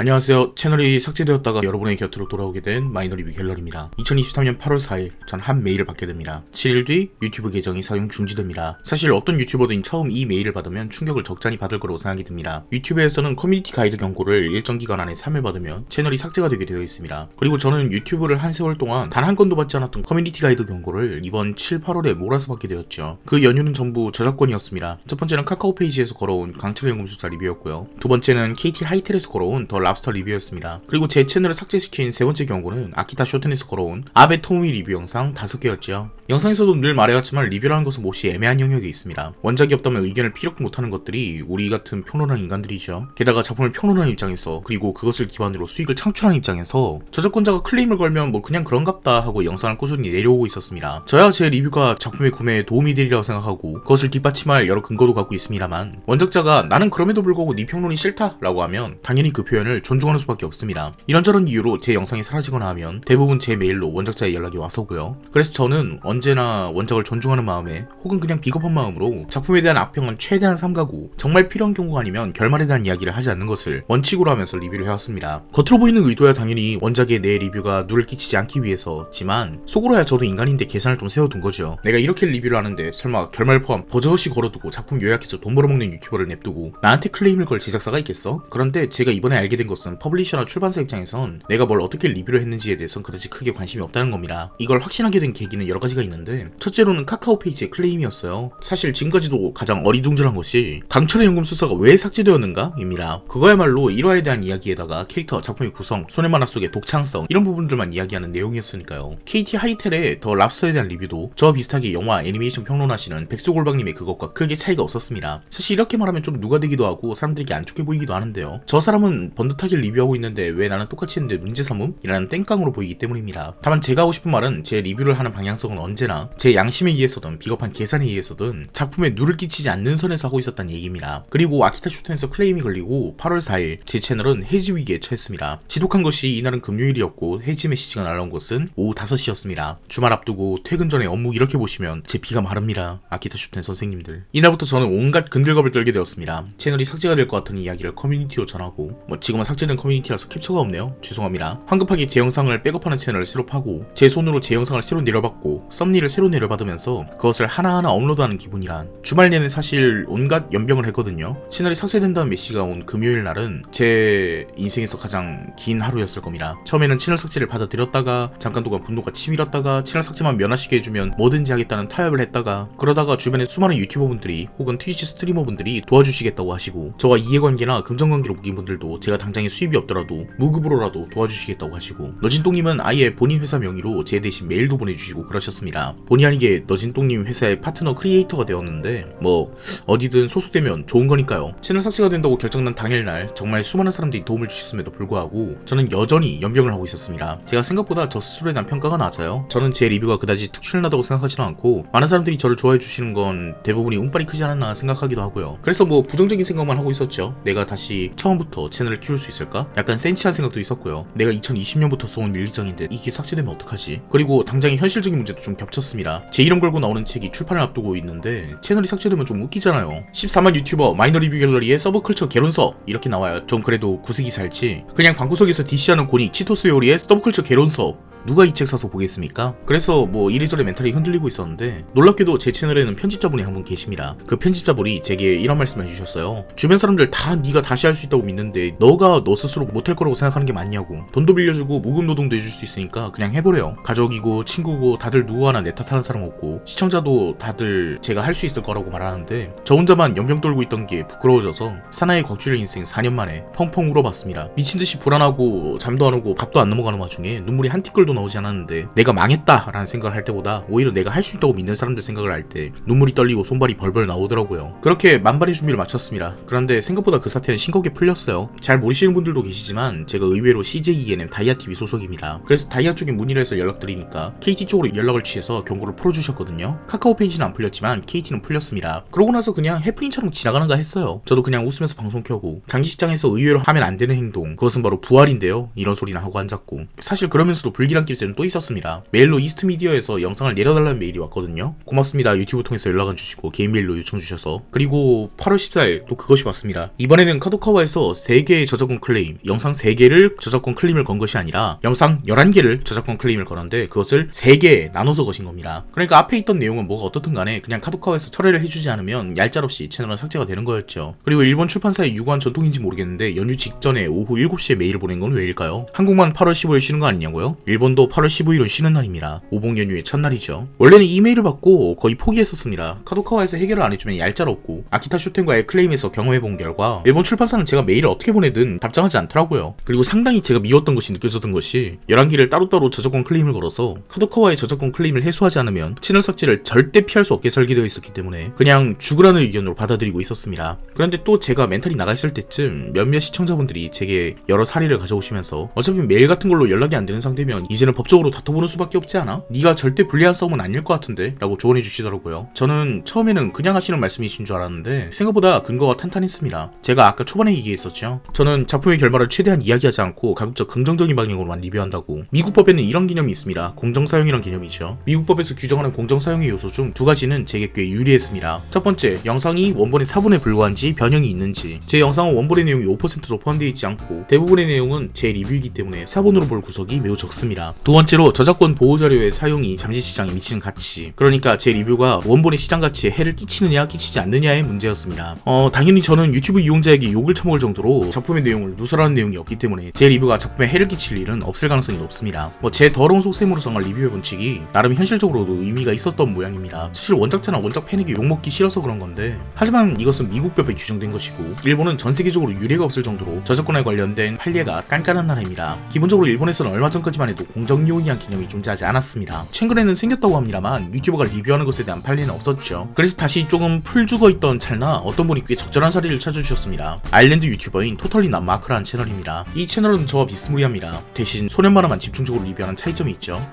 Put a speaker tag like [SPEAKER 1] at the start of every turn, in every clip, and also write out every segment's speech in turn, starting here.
[SPEAKER 1] 안녕하세요. 채널이 삭제되었다가 여러분의 곁으로 돌아오게 된 마이너 리뷰 갤러리입니다. 2023년 8월 4일 전 한 메일을 받게 됩니다. 7일 뒤 유튜브 계정이 사용 중지됩니다. 사실 어떤 유튜버든 처음 이 메일을 받으면 충격을 적잖이 받을 거라고 생각이 듭니다. 유튜브에서는 커뮤니티 가이드 경고를 일정 기간 안에 3회 받으면 채널이 삭제가 되게 되어 있습니다. 그리고 저는 유튜브를 한 세월 동안 단 한 건도 받지 않았던 커뮤니티 가이드 경고를 이번 7, 8월에 몰아서 받게 되었죠. 그 연유는 전부 저작권이었습니다. 첫 번째는 카카오 페이지에서 걸어온 강철의 연금술사 리뷰였고요. 두 번째는 KT 하이텔에서 걸어온 더 랍스터 리뷰였습니다. 그리고 제 채널을 삭제시킨 세 번째 경고는 아키타 쇼텐에서 걸어온 아베 토미 리뷰 영상 다섯 개였죠. 영상에서도 늘 말해왔지만 리뷰라는 것은 몹시 애매한 영역이 있습니다. 원작이 없다면 의견을 피력도 못하는 것들이 우리 같은 평론하는 인간들이죠. 게다가 작품을 평론하는 입장에서 그리고 그것을 기반으로 수익을 창출하는 입장에서 저작권자가 클레임을 걸면 뭐 그냥 그런갑다 하고 영상을 꾸준히 내려오고 있었습니다. 저야 제 리뷰가 작품의 구매에 도움이 되리라고 생각하고 그것을 뒷받침할 여러 근거도 갖고 있습니다만 원작자가 나는 그럼에도 불구하고 네 평론이 싫다 라고 하면 당연히 그 표현을 존중하는 수밖에 없습니다. 이런저런 이유로 제 영상이 사라지거나 하면 대부분 제 메일로 원작자의 연락이 와서고요. 그래서 저는 언제나 원작을 존중하는 마음에 혹은 그냥 비겁한 마음으로 작품에 대한 악평은 최대한 삼가고 정말 필요한 경우가 아니면 결말에 대한 이야기를 하지 않는 것을 원칙으로 하면서 리뷰를 해왔습니다. 겉으로 보이는 의도야 당연히 원작에 내 리뷰가 누를 끼치지 않기 위해서지만 속으로야 저도 인간인데 계산을 좀 세워둔 거죠. 내가 이렇게 리뷰를 하는데 설마 결말 포함 버젓이 걸어두고 작품 요약해서 돈 벌어먹는 유튜버를 냅두고 나한테 클레임을 걸 제작사가 있겠어? 그런데 제가 이번에 알게 된 것은 퍼블리셔나 출판사 입장에선 내가 뭘 어떻게 리뷰를 했는지에 대해선 그다지 크게 관심이 없다는 겁니다. 이걸 확신하게 된 계기는 여러 가지가 있는데 첫째로는 카카오 페이지의 클레임이었어요. 사실 지금까지도 가장 어리둥절한 것이 강철의 연금술사가 왜 삭제되었는가입니다. 그거야말로 일화에 대한 이야기에다가 캐릭터, 작품의 구성, 손의 만화 속의 독창성 이런 부분들만 이야기하는 내용이었으니까요. KT 하이텔의 더 랍스터에 대한 리뷰도 저와 비슷하게 영화 애니메이션 평론하시는 백소골방님의 그것과 크게 차이가 없었습니다. 사실 이렇게 말하면 좀 누가 되기도 하고 사람들에게 안 좋게 보이기도 하는데요. 저 사람은 번듯 하게 리뷰하고 있는데 왜 나는 똑같이 했는데 문제 삼음? 이라는 땡깡으로 보이기 때문입니다. 다만 제가 하고 싶은 말은 제 리뷰를 하는 방향성은 언제나 제 양심에 의해서든 비겁한 계산에 의해서든 작품에 누를 끼치지 않는 선에서 하고 있었다는 얘기입니다. 그리고 아키타 쇼텐에서 클레임이 걸리고 8월 4일 제 채널은 해지 위기에 처했습니다. 지독한 것이 이날은 금요일이었고 해지 메시지가 날라온 것은 오후 5시였습니다. 주말 앞두고 퇴근 전에 업무 이렇게 보시면 제 피가 마릅니다. 아키타 쇼텐 선생님들. 이날부터 저는 온갖 근들겁을 떨게 되었습니다. 채널이 삭제가 될 것 같은 이야기를 커뮤니티로 전하고 뭐 지금은 삭제된 커뮤니티라서 캡처가 없네요. 죄송합니다. 황급하게 제 영상을 백업하는 채널을 새로 파고 제 손으로 제 영상을 새로 내려받고 썸니를 새로 내려받으면서 그것을 하나하나 업로드하는 기분이란 주말 내내 사실 온갖 연병을 했거든요. 채널이 삭제된다는 메시지가 온 금요일 날은 제 인생에서 가장 긴 하루였을 겁니다. 처음에는 채널 삭제를 받아들였다가 잠깐 동안 분노가 치밀었다가 채널 삭제만 면하시게 해주면 뭐든지 하겠다는 타협을 했다가 그러다가 주변에 수많은 유튜버분들이 혹은 트위치 스트리머분들이 도와주시겠다고 하시고 저와 이해관계나 금전관계로 묶인 분들도 제가 당 장에 수입이 없더라도 무급으로라도 도와주시겠다고 하시고 너진똥님은 아예 본인 회사 명의로 제 대신 메일도 보내주시고 그러셨습니다. 본의 아니게 너진똥님 회사의 파트너 크리에이터가 되었는데 뭐 어디든 소속되면 좋은 거니까요. 채널 삭제가 된다고 결정난 당일날 정말 수많은 사람들이 도움을 주셨음에도 불구하고 저는 여전히 연병을 하고 있었습니다. 제가 생각보다 저 스스로에 대한 평가가 낮아요. 저는 제 리뷰가 그다지 특출나다고 생각하지는 않고 많은 사람들이 저를 좋아해 주시는 건 대부분이 운빨이 크지 않았나 생각하기도 하고요. 그래서 뭐 부정적인 생각만 하고 있었죠. 내가 다시 처음부터 채널을 키울 수 있을까? 약간 센치한 생각도 있었고요. 내가 2020년부터 써온 일기장인데 이게 삭제되면 어떡하지? 그리고 당장의 현실적인 문제도 좀 겹쳤습니다. 제 이름 걸고 나오는 책이 출판을 앞두고 있는데 채널이 삭제되면 좀 웃기잖아요. 14만 유튜버 마이너 리뷰 갤러리의 서브컬처 개론서 이렇게 나와요. 좀 그래도 구색이 살지. 그냥 방구석에서 DC하는 고닉 치토스 요리의 서브컬처 개론서 누가 이 책 사서 보겠습니까? 그래서 뭐 이리저리 멘탈이 흔들리고 있었는데 놀랍게도 제 채널에는 편집자분이 한 분 계십니다. 그 편집자분이 제게 이런 말씀을 해주셨어요. 주변 사람들 다 네가 다시 할 수 있다고 믿는데 너가 너 스스로 못할 거라고 생각하는 게 맞냐고. 돈도 빌려주고 무급 노동도 해줄 수 있으니까 그냥 해보래요. 가족이고 친구고 다들 누구 하나 내 탓하는 사람 없고 시청자도 다들 제가 할 수 있을 거라고 말하는데 저 혼자만 연병 떨고 있던 게 부끄러워져서 사나이 곽주의 인생 4년 만에 펑펑 울어봤습니다. 미친 듯이 불안하고 잠도 안 오고 밥도 안 넘어가는 와중에 눈물이 한 티끌도 나오지 않았는데 내가 망했다라는 생각을 할 때보다 오히려 내가 할 수 있다고 믿는 사람들 생각을 할 때 눈물이 떨리고 손발이 벌벌 나오더라고요. 그렇게 만반의 준비를 마쳤습니다. 그런데 생각보다 그 사태는 싱겁게 풀렸어요. 잘 모르시는 분들도 계시지만 제가 의외로 CJENM 다이아TV 소속입니다. 그래서 다이아 쪽에 문의를 해서 연락드리니까 KT 쪽으로 연락을 취해서 경고를 풀어주셨거든요. 카카오 페이지는 안 풀렸지만 KT는 풀렸습니다. 그러고 나서 그냥 해프닝처럼 지나가는가 했어요. 저도 그냥 웃으면서 방송 켜고 장기시장에서 의외로 하면 안 되는 행동 그것은 바로 부활인데요. 이런 소리나 하고 앉았고 사실 그러면서도 불길한 메일이란 길새는 또 있었습니다. 메일로 이스트미디어에서 영상을 내려달라는 메일이 왔거든요. 고맙습니다. 유튜브 통해서 연락을 주시고 개인 메일로 요청 주셔서 그리고 8월 14일 또 그것이 왔습니다. 이번에는 카도카와에서 3개의 저작권 클레임, 영상 3개를 저작권 클레임을 건 것이 아니라 영상 11개를 저작권 클레임을 걸었는데 그것을 3개에 나눠서 거신 겁니다. 그러니까 앞에 있던 내용은 뭐가 어떻든 간에 그냥 카도카와에서 철회를 해주지 않으면 얄짤없이 채널은 삭제가 되는 거였죠. 그리고 일본 출판사의 유구한 전통인지 모르겠는데 연휴 직전에 오후 7시에 메일을 보낸 건 왜일까요? 한국만 8월 15일 쉬는 거 아니냐고요? 일본 도 8월 15일은 쉬는 날입니다. 오봉 연휴의 첫날이죠. 원래는 이메일을 받고 거의 포기했었습니다. 카도카와에서 해결을 안 해주면 얄짤 없고 아키타 쇼텐과의 클레임에서 경험해본 결과 일본 출판사는 제가 메일을 어떻게 보내든 답장하지 않더라고요. 그리고 상당히 제가 미웠던 것이 느껴졌던 것이 11개를 따로따로 저작권 클레임을 걸어서 카도카와의 저작권 클레임을 해소하지 않으면 채널 삭제를 절대 피할 수 없게 설계되어 있었기 때문에 그냥 죽으라는 의견으로 받아들이고 있었습니다. 그런데 또 제가 멘탈이 나가 있을 때쯤 몇몇 시청자분들이 제게 여러 사례를 가져오시면서 어차피 메일 같은 걸로 연락이 안 되는 상태면 이 제는 법적으로 다퉈보는 수밖에 없지 않아? 네가 절대 불리한 싸움은 아닐 것 같은데? 라고 조언해 주시더라고요. 저는 처음에는 그냥 하시는 말씀이신 줄 알았는데 생각보다 근거가 탄탄했습니다. 제가 아까 초반에 얘기했었죠. 저는 작품의 결말을 최대한 이야기하지 않고 가급적 긍정적인 방향으로만 리뷰한다고. 미국 법에는 이런 개념이 있습니다. 공정사용이란 개념이죠. 미국 법에서 규정하는 공정사용의 요소 중 두 가지는 제게 꽤 유리했습니다. 첫 번째, 영상이 원본의 4분에 불과한지 변형이 있는지. 제 영상은 원본의 내용이 5%도 포함되어 있지 않고 대부분의 내용은 제 리뷰이기 때문에 4분으로 볼 구석이 매우 적습니다. 두 번째로 저작권 보호 자료의 사용이 잠재 시장에 미치는 가치. 그러니까 제 리뷰가 원본의 시장 가치에 해를 끼치느냐 끼치지 않느냐의 문제였습니다. 어, 당연히 저는 유튜브 이용자에게 욕을 처먹을 정도로 작품의 내용을 누설하는 내용이 없기 때문에 제 리뷰가 작품에 해를 끼칠 일은 없을 가능성이 높습니다. 뭐 제 더러운 속셈으로 정말 리뷰해 본 측이 나름 현실적으로도 의미가 있었던 모양입니다. 사실 원작자나 원작 팬에게 욕먹기 싫어서 그런 건데 하지만 이것은 미국 법에 규정된 것이고 일본은 전 세계적으로 유례가 없을 정도로 저작권에 관련된 판례가 깐깐한 나라입니다. 기본적으로 일본에서는 얼마 전까지만 해도 공정요인이란 개념이 존재하지 않았습니다. 최근에는 생겼다고 합니다만 유튜버가 리뷰하는 것에 대한 판례는 없었죠. 그래서 다시 조금 풀 죽어 있던 찰나 어떤 분이 꽤 적절한 사례를 찾아주셨습니다. 아일랜드 유튜버인 토털리 남 마크라는 채널입니다. 이 채널은 저와 비스무리합니다. 대신 소년 만화만 집중적으로 리뷰하는 차이점이 있죠.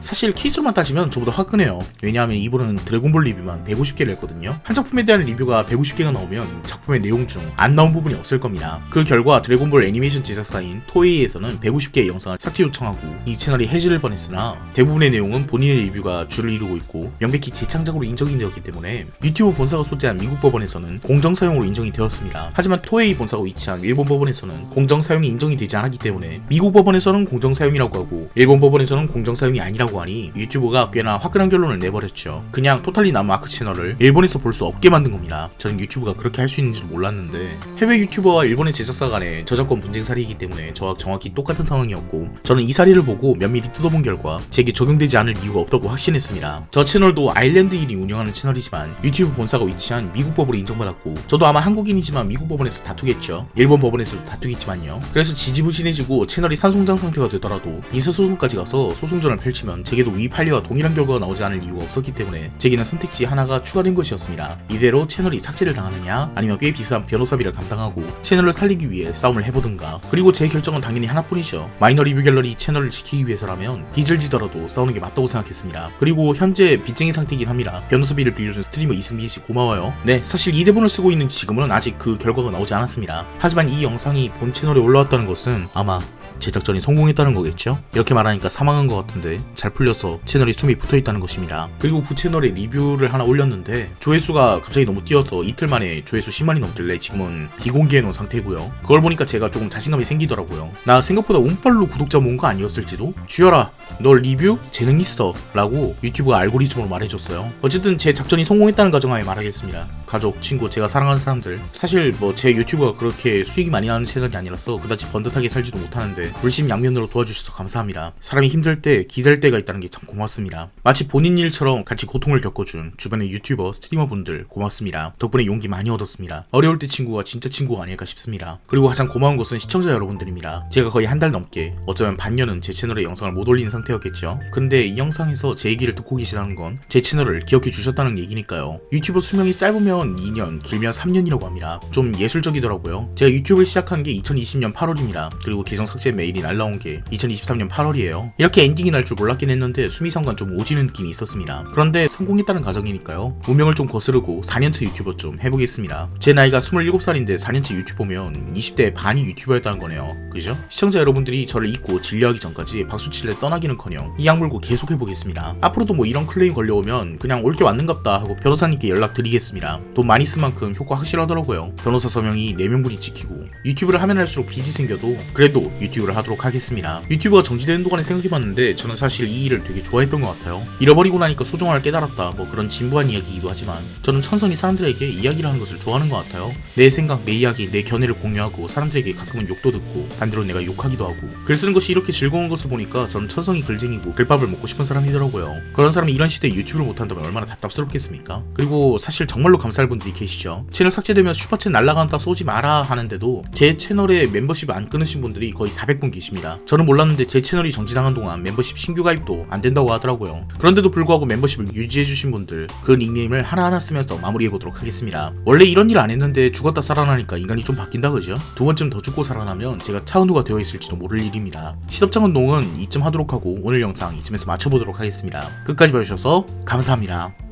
[SPEAKER 1] 사실 키수만 따지면 저보다 화끈해요. 왜냐하면 이분은 드래곤볼 리뷰만 150개를 했거든요. 한 작품에 대한 리뷰가 150개가 나오면 작품의 내용 중 안 나온 부분이 없을 겁니다. 그 결과 드래곤볼 애니메이션 제작사인 토에이에서는 150개의 영상을 삭제 요청하고 이 채널 이 해지를 뻔했으나 대부분의 내용은 본인의 리뷰가 주를 이루고 있고 명백히 재창작으로 인정이 되었기 때문에 유튜브 본사가 소재한 미국 법원에서는 공정 사용으로 인정이 되었습니다. 하지만 토에이 본사가 위치한 일본 법원에서는 공정 사용이 인정이 되지 않았기 때문에 미국 법원에서는 공정 사용이라고 하고 일본 법원에서는 공정 사용이 아니라고 하니 유튜브가 꽤나 화끈한 결론을 내버렸죠. 그냥 토탈리 남 마크 채널을 일본에서 볼 수 없게 만든 겁니다. 저는 유튜브가 그렇게 할 수 있는지 몰랐는데 해외 유튜버와 일본의 제작사 간의 저작권 분쟁 사례이기 때문에 저와 정확히 똑같은 상황이었고 저는 이 사례를 보고 면밀히 뜯어본 결과 제게 적용되지 않을 이유가 없다고 확신했습니다. 저 채널도 아일랜드 인이 운영하는 채널이지만 유튜브 본사가 위치한 미국 법으로 인정받았고 저도 아마 한국인이지만 미국 법원에서 다투겠죠. 일본 법원에서도 다투겠지만요. 그래서 지지부진해지고 채널이 산송장 상태가 되더라도 인사소송까지 가서 소송전을 펼치면 제게도 위 판례와 동일한 결과가 나오지 않을 이유가 없었기 때문에 제게는 선택지 하나가 추가된 것이었습니다. 이대로 채널이 삭제를 당하느냐 아니면 꽤 비싼 변호사비를 감당하고 채널을 살리기 위해 싸움을 해보든가 그리고 제 결정은 당연히 하나뿐이죠. 마이너 리뷰 갤러리 채널을 지키기 위해 서라면 빚을 지더라도 싸우는 게 맞다고 생각했습니다. 그리고 현재 빚쟁이 상태이긴 합니다. 변호사비를 빌려준 스트리머 이승기 씨 고마워요. 네, 사실 이 대본을 쓰고 있는 지금은 아직 그 결과가 나오지 않았습니다. 하지만 이 영상이 본 채널에 올라왔다는 것은 아마 제작전이 성공했다는 거겠죠? 이렇게 말하니까 사망한 것 같은데 잘 풀려서 채널이 숨이 붙어 있다는 것입니다. 그리고 그 채널에 리뷰를 하나 올렸는데 조회수가 갑자기 너무 뛰어서 이틀 만에 조회수 10만이 넘길래 지금은 비공개해 놓은 상태고요. 그걸 보니까 제가 조금 자신감이 생기더라고요. 나 생각보다 운빨로 구독자 모은 거 아니었을지도? 주열아, 너 리뷰 재능 있어 라고 유튜브가 알고리즘으로 말해줬어요. 어쨌든 제 작전이 성공했다는 가정하에 말하겠습니다. 가족, 친구, 제가 사랑하는 사람들. 사실 뭐 제 유튜브가 그렇게 수익이 많이 나는 채널이 아니라서 그다지 번듯하게 살지도 못하는데 물심양면으로 도와주셔서 감사합니다. 사람이 힘들 때 기댈 때가 있다는 게 참 고맙습니다. 마치 본인 일처럼 같이 고통을 겪어준 주변의 유튜버, 스트리머분들 고맙습니다. 덕분에 용기 많이 얻었습니다. 어려울 때 친구가 진짜 친구가 아닐까 싶습니다. 그리고 가장 고마운 것은 시청자 여러분들입니다. 제가 거의 한 달 넘게 어쩌면 반년은 제 채널에 영상을 못 올리는 상태였겠죠. 근데 이 영상에서 제 얘기를 듣고 계시다는 건 제 채널을 기억해 주셨다는 얘기니까요. 유튜버 수명이 짧으면 2년, 길면 3년이라고 합니다. 좀 예술적이더라고요. 제가 유튜브를 시작한 게 2020년 8월입니다. 그리고 계정 삭제 메일이 날라온 게 2023년 8월이에요. 이렇게 엔딩이 날 줄 몰랐긴 했는데 수미상관 좀 오지는 느낌이 있었습니다. 그런데 성공했다는 가정이니까요. 운명을 좀 거스르고 4년차 유튜버 좀 해보겠습니다. 제 나이가 27살인데 4년차 유튜버면 20대 반이 유튜버였다는 거네요. 그죠? 시청자 여러분들이 저를 잊고 진료하기 전까지 박수칠래 떠나기는커녕 이 약물고 계속 해보겠습니다. 앞으로도 뭐 이런 클레임 걸려오면 그냥 올게 왔는갑다 하고 변호사님께 연락드리겠습니다. 돈 많이 쓴 만큼 효과 확실하더라고요. 변호사 서명이 4명분이 찍히고 유튜브를 하면 할수록 빚이 생겨도 그래도 유튜브 를 하도록 하겠습니다. 유튜브가 정지되는 동안에 생각해봤는데 저는 사실 이 일을 되게 좋아했던 것 같아요. 잃어버리고 나니까 소중함을 깨달았다 뭐 그런 진부한 이야기이기도 하지만 저는 천성이 사람들에게 이야기를 하는 것을 좋아하는 것 같아요. 내 생각, 내 이야기, 내 견해를 공유하고 사람들에게 가끔은 욕도 듣고 반대로 내가 욕하기도 하고 글 쓰는 것이 이렇게 즐거운 것을 보니까 저는 천성이 글쟁이고 글밥을 먹고 싶은 사람이더라고요. 그런 사람이 이런 시대에 유튜브를 못한다면 얼마나 답답스럽겠습니까? 그리고 사실 정말로 감사할 분들이 계시죠. 채널 삭제되면 슈퍼챗 날라간다 쏘지 마라 하는데도 제 채널에 멤버십 안 끊으신 분들이 거의 400분 계십니다. 저는 몰랐는데 제 채널이 정지당한 동안 멤버십 신규 가입도 안 된다고 하더라고요. 그런데도 불구하고 멤버십을 유지해주신 분들 그 닉네임을 하나하나 쓰면서 마무리해보도록 하겠습니다. 원래 이런 일 안 했는데 죽었다 살아나니까 인간이 좀 바뀐다 그죠? 두 번쯤 더 죽고 살아나면 제가 차은우가 되어 있을지도 모를 일입니다. 시덥장은 농은 이쯤 하도록 하고 오늘 영상 이쯤에서 마쳐보도록 하겠습니다. 끝까지 봐주셔서 감사합니다.